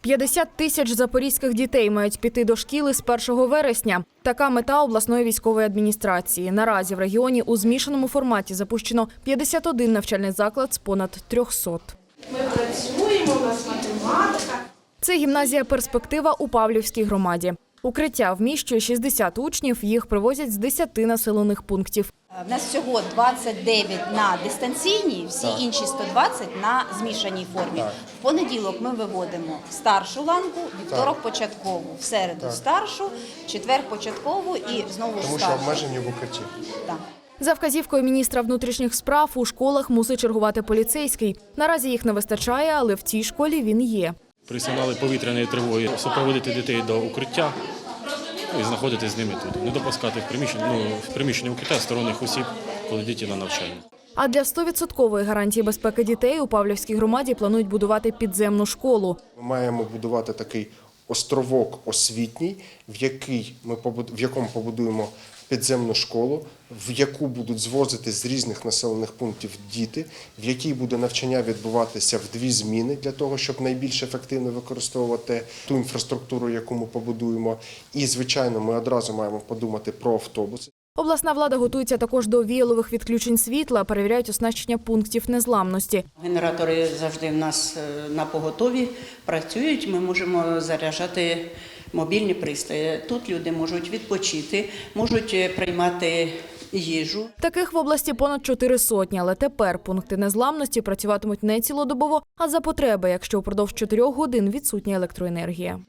50 тисяч запорізьких дітей мають піти до шкіли з 1 вересня. Така мета обласної військової адміністрації. Наразі в регіоні у змішаному форматі запущено 51 навчальний заклад з понад 300. Ми працюємо, у нас математика. Це гімназія перспектива у Павлівській громаді. Укриття вміщує 60 учнів. Їх привозять з 10 населених пунктів. В нас всього 29 на дистанційній, всі інші 120 на змішаній формі. В понеділок ми виводимо старшу ланку, вівторок початкову, в середу старшу, в четвер початкову і знову ж Тому що обмежені в укритті. Так. За вказівкою міністра внутрішніх справ у школах мусить чергувати поліцейський. Наразі їх не вистачає, але в цій школі він є. При сигналі повітряної тривоги супроводити дітей до укриття і знаходити з ними тут. Не допускати в приміщення, ну, в приміщення укриття сторонних осіб, коли діти на навчанні. А для 100% гарантії безпеки дітей у Павлівській громаді планують будувати підземну школу. Ми маємо будувати такий островок освітній, в, який ми в якому побудуємо підземну школу, в яку будуть звозити з різних населених пунктів діти, в якій буде навчання відбуватися в дві зміни для того, щоб найбільш ефективно використовувати ту інфраструктуру, яку ми побудуємо. І, звичайно, ми одразу маємо подумати про автобуси. Обласна влада готується також до віялових відключень світла, перевіряють оснащення пунктів незламності. Генератори завжди в нас е, на поготові працюють. Ми можемо заряджати мобільні пристрої. Тут люди можуть відпочити, можуть е, приймати їжу. Таких в області понад чотири сотні, але тепер пункти незламності працюватимуть не цілодобово, а за потреби, якщо впродовж чотирьох годин відсутня електроенергія.